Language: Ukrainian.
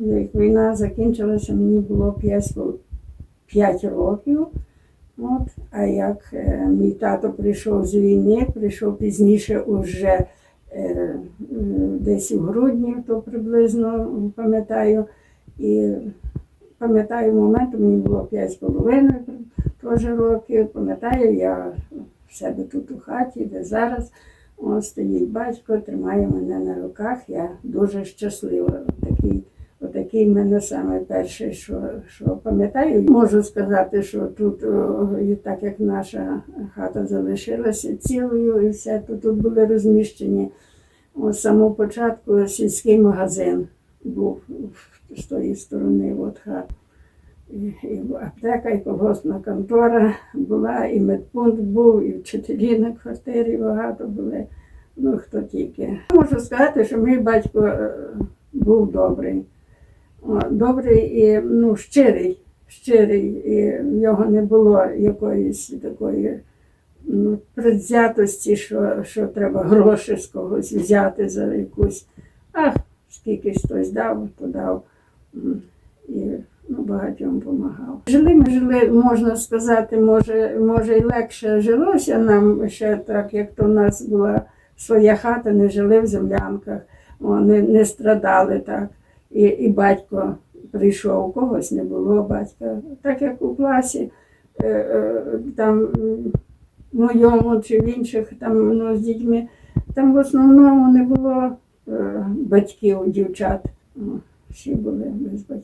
як війна закінчилася, мені було 5, 5 років. От, а як е, мій тато прийшов з війни, прийшов пізніше уже е, десь у грудні, то приблизно пам'ятаю. І пам'ятаю момент, мені було 5,5 теж років. Пам'ятаю, я в себе тут у хаті, де зараз. Ось стоїть батько, тримає мене на руках. Я дуже щаслива. Такий, в мене саме перший, що, що пам'ятаю. Можу сказати, що тут, так як наша хата залишилася цілою, і все, то тут були розміщені з самого початку сільський магазин був з тої сторони от хат. І, аптека, і колгоспна контора була, і медпункт був, і вчителі на квартирі багато були. Ну, хто тільки. Можу сказати, що мій батько е, був добрий. Добрий і ну, щирий, щирий. І в нього не було якоїсь такої ну, предвзятості, що, що треба гроші з когось взяти за якусь. Ах, скільки хтось дав, то дав. І ну, багатьом допомагав. Жили ми жили, можна сказати, може, може і легше жилося нам ще так, як то в нас була своя хата, не жили в землянках, о, не, не страдали так. І, і батько прийшов, у когось не було батька. Так як у класі, е, е, там моєму чи в інших там ну, з дітьми, там в основному не було е, батьків, дівчат. Всі були без батьків.